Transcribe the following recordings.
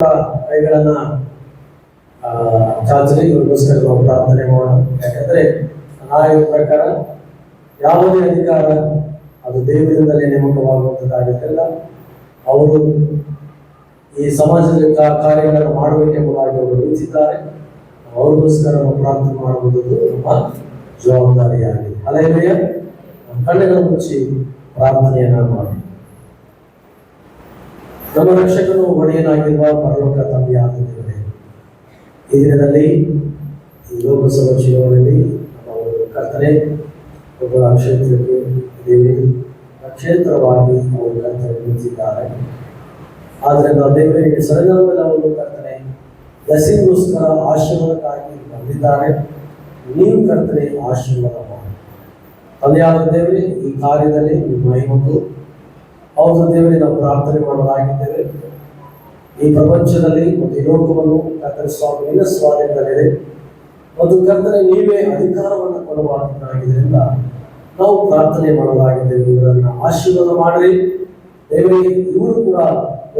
ಕೈಗಳನ್ನ ಆ, ಚಾಚಲಿ ಇವ್ರಿಗೋಸ್ಕರ ನಾವು ಪ್ರಾರ್ಥನೆ ಮಾಡೋಣ. ಯಾಕಂದ್ರೆ ಆಯೋ ಪ್ರಕಾರ ಯಾವುದೇ ಅಧಿಕಾರ ಅದು ದೇವರಿಂದಲೇ ನೇಮಕವಾಗುವಂಥದ್ದಾಗುತ್ತಿಲ್ಲ ಅವರು ಈ ಸಮಾಜದ ಕಾರ್ಯಗಳನ್ನು ಮಾಡಬೇಕೆಂಬುದಾಗಿ ಅವರು ನಿಂತಿದ್ದಾರೆ. ಅವ್ರಿಗೋಸ್ಕರ ನಾವು ಪ್ರಾರ್ಥನೆ ಮಾಡುವುದು ನಮ್ಮ ಜವಾಬ್ದಾರಿಯಾಗಿದೆ. ಅಲೆಯ ಕಣ್ಣುಗಳ ಮುಚ್ಚಿ ಪ್ರಾರ್ಥನೆಯನ್ನ ಮಾಡಿ. ನಮ್ಮ ರಕ್ಷಕನು ಒಡೆಯನಾಗಿರುವ ಪರಲೋಕ ತಂದೆಯಾದ ದೇವರೇ, ಈ ದಿನದಲ್ಲಿ ಈ ಲೋಕಸಭಾ ಚುನಾವಣೆಯಲ್ಲಿ ಅವರು ಕರ್ತನೆ, ಒಬ್ಬ ಕ್ಷೇತ್ರಕ್ಕೆ ದೇವಿ ಕ್ಷೇತ್ರವಾಗಿ ಅವರು ಕರ್ತನೆ ನಿಂತಿದ್ದಾರೆ. ಆದರೆ ನಾವು ದೇವರಿಗೆ ಸರಿದಾದ ಅವರು ಕರ್ತನೆ ಲಸಿಗೋಸ್ಕರ ಆಶೀರ್ವಾದಕ್ಕಾಗಿ ಬಂದಿದ್ದಾರೆ. ನೀವು ಕರ್ತನೆ ಆಶೀರ್ವಾದ ಮಾಡಿ ತಂದೆಯಾದ ದೇವರೇ, ಈ ಕಾರ್ಯದಲ್ಲಿ ನಿಮ್ಮ ಮಹಿಮತ್ತು ಹೌದು ದೇವರೇ ನಾವು ಪ್ರಾರ್ಥನೆ ಮಾಡಲಾಗಿದ್ದೇವೆ ಈ ಪ್ರಪಂಚದಲ್ಲಿ ಒಂದು ಲೋಕವನ್ನು ಕರ್ತನ ಸ್ವಾಮಿ ನಿನ್ನ ಸ್ವಾಧೀನದಲ್ಲಿದೆ ಮತ್ತು ಕರ್ತನೆ ನೀವೇ ಅಧಿಕಾರವನ್ನು ಕೊಡುವಾಗಿದ್ದರಿಂದ ನಾವು ಪ್ರಾರ್ಥನೆ ಮಾಡೋದಾಗಿದ್ದೇವೆ. ಇವರನ್ನು ಆಶೀರ್ವಾದ ಮಾಡಿ ದೇವರೇ ಇವರು ಕೂಡ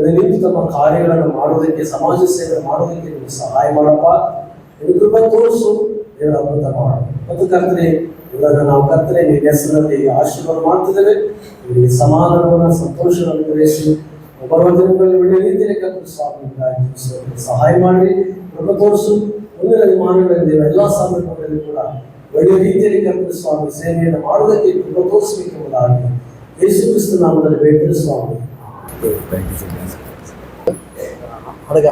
ನಿಂತು ತಮ್ಮ ಕಾರ್ಯಗಳನ್ನು ಮಾಡೋದಕ್ಕೆ ಸಮಾಜ ಸೇವೆ ಮಾಡೋದಕ್ಕೆ ನಿಮಗೆ ಸಹಾಯ ಮಾಡಪ್ಪ. ಕೃಪೆ ತೋರಿಸು. ದೇವರ ಅದ್ಭುತ ಮಾಡಿ ಮತ್ತು ಕರ್ತನೆ ಇವಾಗ ನಾವು ಕರ್ತನೆ ನಿಮ್ಮ ಹೆಸರಲ್ಲಿ ಆಶೀರ್ವಾದ ಮಾಡ್ತಿದ್ದೇವೆ. ನಿಮಗೆ ಸಮಾಧಾನವನ್ನು ಸಂತೋಷವನ್ನು ಗ್ರಹಿಸಿ ಬರುವ ದಿನಗಳಲ್ಲಿ ಒಳ್ಳೆಯ ರೀತಿಯಲ್ಲಿ ಕರ್ತನ ಸ್ವಾಮಿ ಸಹಾಯ ಮಾಡಿ ಕೃಪ ತೋರಿಸು. ಮುಂದಿನ ವಿಮಾನಗಳಲ್ಲಿ ಎಲ್ಲ ಸಂದರ್ಭಗಳಲ್ಲಿ ಕೂಡ ಒಳ್ಳೆಯ ರೀತಿಯಲ್ಲಿ ಕರ್ತನ ಸ್ವಾಮಿ ಸೇವೆಯನ್ನು ಮಾಡುವುದಕ್ಕೆ ಕೃಪ ತೋರಿಸಬೇಕೆಂಬುದಾಗಿ ಯೇಸು ಕ್ರಿಸ್ತ ನಾಮದಲ್ಲಿ ಬೇಡಿದ ಸ್ವಾಮಿ. ಹುಡುಗ